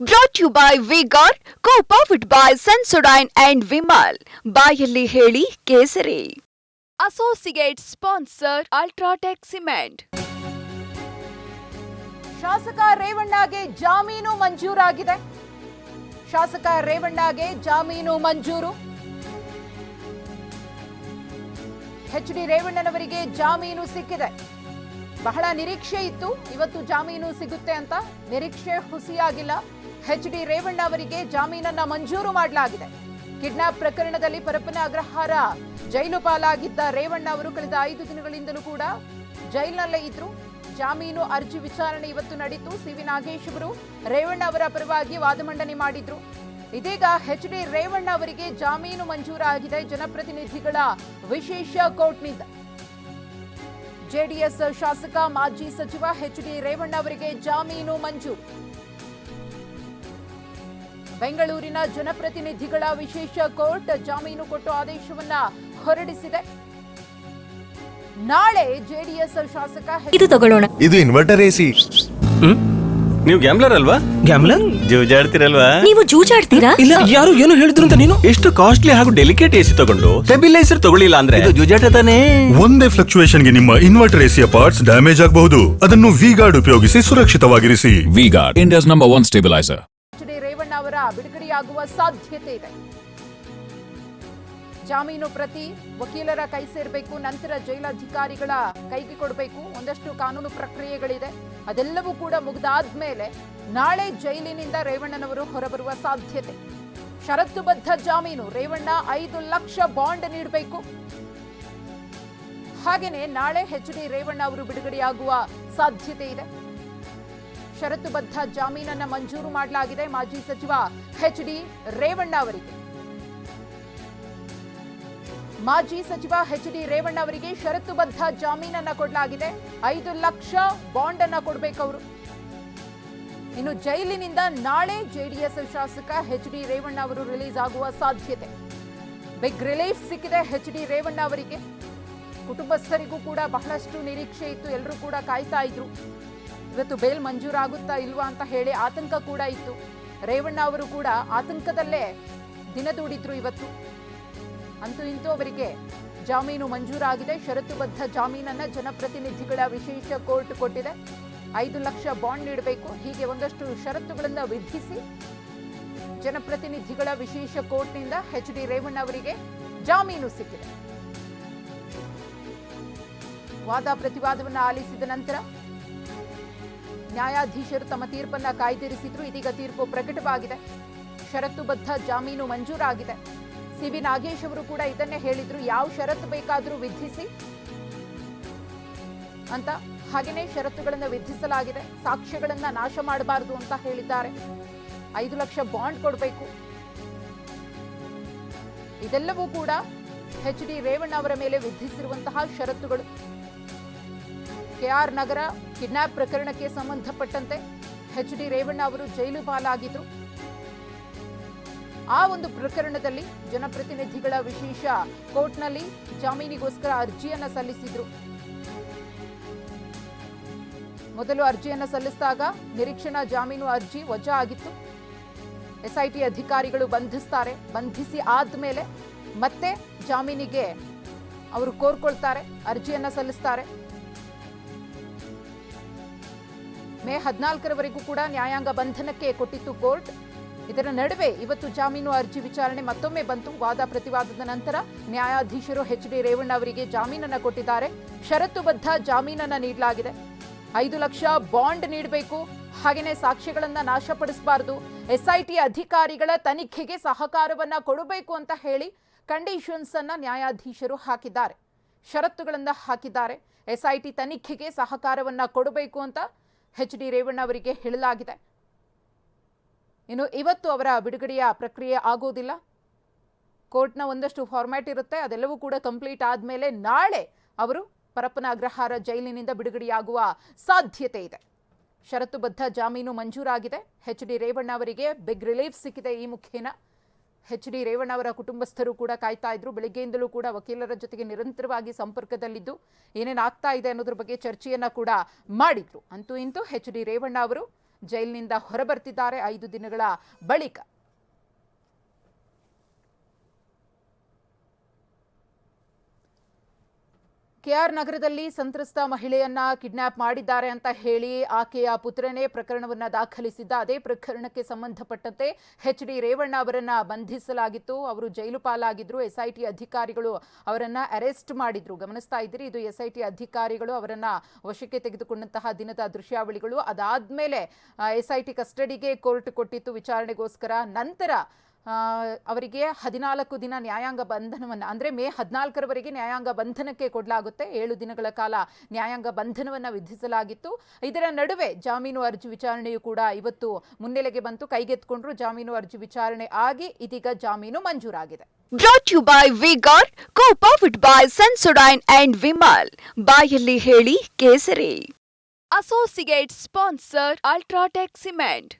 Brought you by V Guard co powered by Sensodyne and Vimal ಬಾಯಲ್ಲಿ ಹೇಳಿ ಕೇಸರಿ. Associate sponsor UltraTech cement ಶಾಸಕ ರೇವಣ್ಣಗೆ ಜಾಮೀನು ಮಂಜೂರಾಗಿದೆ. ಶಾಸಕ ರೇವಣ್ಣಗೆ ಜಾಮೀನು ಮಂಜೂರು. ಎಚ್ ಡಿ ರೇವಣ್ಣನವರಿಗೆ ಜಾಮೀನು ಸಿಕ್ಕಿದೆ. ಬಹಳ ನಿರೀಕ್ಷೆ ಇತ್ತು ಇವತ್ತು ಜಾಮೀನು ಸಿಗುತ್ತೆ ಅಂತ. ನಿರೀಕ್ಷೆ ಹುಸಿಯಾಗಿಲ್ಲ. ಎಚ್ ಡಿ ರೇವಣ್ಣ ಅವರಿಗೆ ಜಾಮೀನನ್ನ ಮಂಜೂರು ಮಾಡಲಾಗಿದೆ. ಕಿಡ್ನಾಪ್ ಪ್ರಕರಣದಲ್ಲಿ ಪರಪ್ಪನ ಅಗ್ರಹಾರ ಜೈಲು ಪಾಲಾಗಿದ್ದ ರೇವಣ್ಣ ಅವರು ಕಳೆದ ಐದು ದಿನಗಳಿಂದಲೂ ಕೂಡ ಜೈಲಿನಲ್ಲೇ ಇದ್ರು. ಜಾಮೀನು ಅರ್ಜಿ ವಿಚಾರಣೆ ಇವತ್ತು ನಡೀತು. ಸಿವಿ ನಾಗೇಶ್ ಅವರು ರೇವಣ್ಣ ಅವರ ಪರವಾಗಿ ವಾದ ಮಂಡನೆ ಮಾಡಿದ್ರು. ಇದೀಗ ಎಚ್ ಡಿ ರೇವಣ್ಣ ಅವರಿಗೆ ಜಾಮೀನು ಮಂಜೂರಾಗಿದೆ ಜನಪ್ರತಿನಿಧಿಗಳ ವಿಶೇಷ ಕೋರ್ಟ್ನಿಂದ. ಜೆಡಿಎಸ್ ಶಾಸಕ, ಮಾಜಿ ಸಚಿವ ಎಚ್ ಡಿ ರೇವಣ್ಣ ಅವರಿಗೆ ಜಾಮೀನು ಮಂಜೂರು. ಬೆಂಗಳೂರಿನ ಜನಪ್ರತಿನಿಧಿಗಳ ವಿಶೇಷ ಕೋರ್ಟ್ ಜಾಮೀನು ಕೊಟ್ಟು ಆದೇಶವನ್ನ ಹೊರಡಿಸಿದೆ. ನಾಳೆ ಜೆಡಿಎಸ್ ಶಾಸಕ ಇದು ತಗೊಳ್ಳೋಣ. ಇದು ಇನ್ವರ್ಟರ್ ಎಸಿ ನೀವು ಗ್ಯಾಮ್ಲರ್ ಅಲ್ವಾ? ಗ್ಯಾಮ್ಲರ್ ಜೂಜಾಡ್ತಿರಲ್ವಾ? ನೀವು ಜೂಜಾಡ್ತೀರಾ? ಇಲ್ಲ ಯಾರು ಏನು ಹೇಳಿದ್ರು ಅಂತ ನೀನು? ಎಷ್ಟು ಕಾಸ್ಟ್ಲಿ ಹಾಗೂ ಡೆಲಿಕೇಟ್ ಎಸಿ ತಗೊಂಡು ಸ್ಟೆಬಿಲೈಸರ್ ತಗೊಳ್ಳಿಲ್ಲ ಅಂದ್ರೆ? ಇದು ಜೂಜಾಟ ತಾನೇ? ಒಂದೇ ಫ್ಲಕ್ಚುಯೇಷನ್ಗೆ ನಿಮ್ಮ ಇನ್ವರ್ಟರ್ ಎಸಿಯ ಪಾರ್ಟ್ಸ್ ಡ್ಯಾಮೇಜ್ ಆಗಬಹುದು. ಅದನ್ನು ವಿ ಗಾರ್ಡ್ ಉಪಯೋಗಿಸಿ ಸುರಕ್ಷಿತವಾಗಿರಿಸಿ. V Guard India's number one Revanna ಅವರ ಬಿಡುಗಡೆಯಾಗುವ ಸಾಧ್ಯತೆ ಇದೆ. ಜಾಮೀನು ಪ್ರತಿ ವಕೀಲರ ಕೈ ಸೇರಬೇಕು, ನಂತರ ಜೈಲಾಧಿಕಾರಿಗಳ ಕೈಗೆ ಕೊಡಬೇಕು, ಒಂದಷ್ಟು ಕಾನೂನು ಪ್ರಕ್ರಿಯೆಗಳಿದೆ. ಅದೆಲ್ಲವೂ ಕೂಡ ಮುಗಿದಾದ ಮೇಲೆ ನಾಳೆ ಜೈಲಿನಿಂದ ರೇವಣ್ಣನವರು ಹೊರಬರುವ ಸಾಧ್ಯತೆ. ಷರತ್ತುಬದ್ಧ ಜಾಮೀನು, ರೇವಣ್ಣ ಐದು ಲಕ್ಷ ಬಾಂಡ್ ನೀಡಬೇಕು. ಹಾಗೆಯೇ ನಾಳೆ ಡಿ ರೇವಣ್ಣ ಅವರು ಬಿಡುಗಡೆಯಾಗುವ ಸಾಧ್ಯತೆ ಇದೆ. ಷರತ್ತುಬದ್ಧ ಜಾಮೀನನ್ನ ಮಂಜೂರು ಮಾಡಲಾಗಿದೆ ಮಾಜಿ ಸಚಿವ ಎಚ್ ಡಿ ರೇವಣ್ಣ ಅವರಿಗೆ. ಮಾಜಿ ಸಚಿವ ಎಚ್ ಡಿ ರೇವಣ್ಣ ಅವರಿಗೆ ಷರತ್ತುಬದ್ಧ ಜಾಮೀನನ್ನ ಕೊಡಲಾಗಿದೆ. ಐದು ಲಕ್ಷ ಬಾಂಡ್ ಅನ್ನ ಕೊಡಬೇಕು ಅವರು. ಇನ್ನು ಜೈಲಿನಿಂದ ನಾಳೆ ಜೆಡಿಎಸ್ ಶಾಸಕ ಎಚ್ ಡಿ ರೇವಣ್ಣ ಅವರು ರಿಲೀಸ್ ಆಗುವ ಸಾಧ್ಯತೆ. ಬಿಗ್ ರಿಲೀಫ್ ಸಿಕ್ಕಿದೆ ಎಚ್ ಡಿ ರೇವಣ್ಣ ಅವರಿಗೆ. ಕುಟುಂಬಸ್ಥರಿಗೂ ಕೂಡ ಬಹಳಷ್ಟು ನಿರೀಕ್ಷೆ ಇತ್ತು. ಎಲ್ಲರೂ ಕೂಡ ಕಾಯ್ತಾ ಇದ್ರು. ಇವತ್ತು ಬೇಲ್ ಮಂಜೂರಾಗುತ್ತಾ ಇಲ್ವಾ ಅಂತ ಹೇಳಿ ಆತಂಕ ಕೂಡ ಇತ್ತು. ರೇವಣ್ಣ ಅವರು ಕೂಡ ಆತಂಕದಲ್ಲೇ ದಿನ ದೂಡಿದ್ರು ಇವತ್ತು. ಅಂತೂ ಇಂತೂ ಅವರಿಗೆ ಜಾಮೀನು ಮಂಜೂರಾಗಿದೆ. ಷರತ್ತುಬದ್ಧ ಜಾಮೀನನ್ನ ಜನಪ್ರತಿನಿಧಿಗಳ ವಿಶೇಷ ಕೋರ್ಟ್ ಕೊಟ್ಟಿದೆ. ಐದು ಲಕ್ಷ ಬಾಂಡ್ ನೀಡಬೇಕು. ಹೀಗೆ ಒಂದಷ್ಟು ಷರತ್ತುಗಳನ್ನು ವಿಧಿಸಿ ಜನಪ್ರತಿನಿಧಿಗಳ ವಿಶೇಷ ಕೋರ್ಟ್ನಿಂದ ಎಚ್ ಡಿ ರೇವಣ್ಣ ಅವರಿಗೆ ಜಾಮೀನು ಸಿಕ್ಕಿದೆ. ವಾದ ಪ್ರತಿವಾದವನ್ನು ಆಲಿಸಿದ ನಂತರ ನ್ಯಾಯಾಧೀಶರು ತಮ್ಮ ತೀರ್ಪನ್ನ ಕಾಯ್ದಿರಿಸಿದ್ರು. ಇದೀಗ ತೀರ್ಪು ಪ್ರಕಟವಾಗಿದೆ. ಷರತ್ತುಬದ್ಧ ಜಾಮೀನು ಮಂಜೂರಾಗಿದೆ. ಸಿ ವಿ ನಾಗೇಶ್ ಅವರು ಕೂಡ ಇದನ್ನೇ ಹೇಳಿದ್ರು. ಯಾವ ಷರತ್ತು ಬೇಕಾದರೂ ವಿಧಿಸಿ ಅಂತ. ಹಾಗೆಯೇ ಷರತ್ತುಗಳನ್ನು ವಿಧಿಸಲಾಗಿದೆ. ಸಾಕ್ಷ್ಯಗಳನ್ನ ನಾಶ ಮಾಡಬಾರದು ಅಂತ ಹೇಳಿದ್ದಾರೆ. ಐದು ಲಕ್ಷ ಬಾಂಡ್ ಕೊಡಬೇಕು. ಇದೆಲ್ಲವೂ ಕೂಡ ಎಚ್ ಡಿ ರೇವಣ್ಣ ಅವರ ಮೇಲೆ ವಿಧಿಸಿರುವಂತಹ ಷರತ್ತುಗಳು. ಕೆಆರ್ ನಗರ ಕಿಡ್ನಾಪ್ ಪ್ರಕರಣಕ್ಕೆ ಸಂಬಂಧಪಟ್ಟಂತೆ ಎಚ್ ಡಿ ರೇವಣ್ಣ ಅವರು ಜೈಲು ಪಾಲಾಗಿದ್ರು. ಆ ಒಂದು ಪ್ರಕರಣದಲ್ಲಿ ಜನಪ್ರತಿನಿಧಿಗಳ ವಿಶೇಷ ಕೋರ್ಟ್ನಲ್ಲಿ ಜಾಮೀನಿಗೋಸ್ಕರ ಅರ್ಜಿಯನ್ನ ಸಲ್ಲಿಸಿದ್ರು. ಮೊದಲು ಅರ್ಜಿಯನ್ನ ಸಲ್ಲಿಸಿದಾಗ ನಿರೀಕ್ಷಣಾ ಜಾಮೀನು ಅರ್ಜಿ ವಜಾ ಆಗಿತ್ತು. ಎಸ್ಐಟಿ ಅಧಿಕಾರಿಗಳು ಬಂಧಿಸ್ತಾರೆ, ಬಂಧಿಸಿ ಆದ್ಮೇಲೆ ಮತ್ತೆ ಜಾಮೀನಿಗೆ ಅವರು ಕೋರ್ಕೊಳ್ತಾರೆ, ಅರ್ಜಿಯನ್ನ ಸಲ್ಲಿಸ್ತಾರೆ. ಮೇ ಹದಿನಾಲ್ಕರವರೆಗೂ ಕೂಡ ನ್ಯಾಯಾಂಗ ಬಂಧನಕ್ಕೆ ಕೊಟ್ಟಿತ್ತು ಕೋರ್ಟ್. ಇದರ ನಡುವೆ ಇವತ್ತು ಜಾಮೀನು ಅರ್ಜಿ ವಿಚಾರಣೆ ಮತ್ತೊಮ್ಮೆ ಬಂತು. ವಾದ ಪ್ರತಿವಾದದ ನಂತರ ನ್ಯಾಯಾಧೀಶರು ಎಚ್ ಡಿ ರೇವಣ್ಣ ಅವರಿಗೆ ಜಾಮೀನನ್ನು ಕೊಟ್ಟಿದ್ದಾರೆ. ಷರತ್ತುಬದ್ಧ ಜಾಮೀನನ್ನ ನೀಡಲಾಗಿದೆ. ಐದು ಲಕ್ಷ ಬಾಂಡ್ ನೀಡಬೇಕು. ಹಾಗೆಯೇ ಸಾಕ್ಷ್ಯಗಳನ್ನ ನಾಶಪಡಿಸಬಾರದು. ಎಸ್ಐಟಿ ಅಧಿಕಾರಿಗಳ ತನಿಖೆಗೆ ಸಹಕಾರವನ್ನು ಕೊಡಬೇಕು ಅಂತ ಹೇಳಿ ಕಂಡೀಷನ್ಸ್ ಅನ್ನ ನ್ಯಾಯಾಧೀಶರು ಹಾಕಿದ್ದಾರೆ. ಷರತ್ತುಗಳನ್ನು ಹಾಕಿದ್ದಾರೆ. ಎಸ್ಐಟಿ ತನಿಖೆಗೆ ಸಹಕಾರವನ್ನು ಕೊಡಬೇಕು ಅಂತ ಎಚ್ ಡಿ ರೇವಣ್ಣ ಅವರಿಗೆ ಹೇಳಲಾಗಿದೆ. ಇನ್ನು ಇವತ್ತು ಅವರ ಬಿಡುಗಡೆಯ ಪ್ರಕ್ರಿಯೆ ಆಗೋದಿಲ್ಲ. ಕೋರ್ಟ್ನ ಒಂದಷ್ಟು ಫಾರ್ಮ್ಯಾಟ್ ಇರುತ್ತೆ. ಅದೆಲ್ಲವೂ ಕೂಡ ಕಂಪ್ಲೀಟ್ ಆದಮೇಲೆ ನಾಳೆ ಅವರು ಪರಪ್ಪನ ಅಗ್ರಹಾರ ಜೈಲಿನಿಂದ ಬಿಡುಗಡೆಯಾಗುವ ಸಾಧ್ಯತೆ ಇದೆ. ಷರತ್ತುಬದ್ಧ ಜಾಮೀನು ಮಂಜೂರಾಗಿದೆ. ಎಚ್ ಡಿ ರೇವಣ್ಣ ಅವರಿಗೆ ಬಿಗ್ ರಿಲೀಫ್ ಸಿಕ್ಕಿದೆ ಈ ಮುಖೇನ. ಎಚ್ ಡಿ ರೇವಣ್ಣ ಅವರ ಕುಟುಂಬಸ್ಥರು ಕೂಡ ಕಾಯ್ತಾ ಇದ್ರು. ಬೆಳಗ್ಗೆಯಿಂದಲೂ ಕೂಡ ವಕೀಲರ ಜೊತೆಗೆ ನಿರಂತರವಾಗಿ ಸಂಪರ್ಕದಲ್ಲಿದ್ದು, ಏನೇನು ಆಗ್ತಾ ಇದೆ ಅನ್ನೋದ್ರ ಬಗ್ಗೆ ಚರ್ಚೆಯನ್ನ ಕೂಡ ಮಾಡಿದ್ರು. ಅಂತೂ ಇಂತೂ ಎಚ್ ಡಿ ರೇವಣ್ಣ ಅವರು ಜೈಲಿನಿಂದ ಹೊರಬರ್ತಿದ್ದಾರೆ. ಐದು ದಿನಗಳ ಬಳಿಕ. ಕೆಆರ್ ನಗರದಲ್ಲಿ ಸಂತ್ರಸ್ತ ಮಹಿಳೆಯನ್ನ ಕಿಡ್ನಾಪ್ ಮಾಡಿದ್ದಾರೆ ಅಂತ ಹೇಳಿ ಆಕೆಯ ಪುತ್ರನೇ ಪ್ರಕರಣವನ್ನ ದಾಖಲಿಸಿದ್ದ. ಅದೇ ಪ್ರಕರಣಕ್ಕೆ ಸಂಬಂಧಪಟ್ಟಂತೆ ಎಚ್ ಡಿ ರೇವಣ್ಣ ಅವರನ್ನ ಬಂಧಿಸಲಾಗಿತ್ತು. ಅವರು ಜೈಲು ಪಾಲಾಗಿದ್ರು. ಎಸ್ಐಟಿ ಅಧಿಕಾರಿಗಳು ಅವರನ್ನ ಅರೆಸ್ಟ್ ಮಾಡಿದ್ರು. ಗಮನಿಸ್ತಾ ಇದ್ದೀರಿ, ಇದು ಎಸ್ಐಟಿ ಅಧಿಕಾರಿಗಳು ಅವರನ್ನ ವಶಕ್ಕೆ ತೆಗೆದುಕೊಂಡಂತಹ ದಿನದ ದೃಶ್ಯಾವಳಿಗಳು. ಅದಾದ್ಮೇಲೆ ಎಸ್ಐಟಿ ಕಸ್ಟಡಿಗೆ ಕೋರ್ಟ್ ಕೊಟ್ಟಿತ್ತು. ವಿಚಾರಣೆಗೋಸ್ಕರ ನಂತರ ಅವರಿಗೆ ಹದಿನಾಲ್ಕು ದಿನ ನ್ಯಾಯಾಂಗ ಬಂಧನವನ್ನು ಅಂದರೆ ಮೇ ಹದಿನಾಲ್ಕರವರೆಗೆ ನ್ಯಾಯಾಂಗ ಬಂಧನಕ್ಕೆ ಕೊಡಲಾಗುತ್ತೆ. ಏಳು ದಿನಗಳ ಕಾಲ ನ್ಯಾಯಾಂಗ ಬಂಧನವನ್ನು ವಿಧಿಸಲಾಗಿತ್ತು. ಇದರ ನಡುವೆ ಜಾಮೀನು ಅರ್ಜಿ ವಿಚಾರಣೆಯು ಕೂಡ ಇವತ್ತು ಮುನ್ನೆಲೆಗೆ ಬಂತು. ಕೈಗೆತ್ಕೊಂಡ್ರು ಜಾಮೀನು ಅರ್ಜಿ ವಿಚಾರಣೆ ಆಗಿ ಇದೀಗ ಜಾಮೀನು ಮಂಜೂರಾಗಿದೆ. Brought you by V Guard co powered by Sensodyne and Vimal ಬಾಯಲ್ಲಿ ಹೇಳಿ ಕೇಸರಿ. Associate sponsor UltraTech cement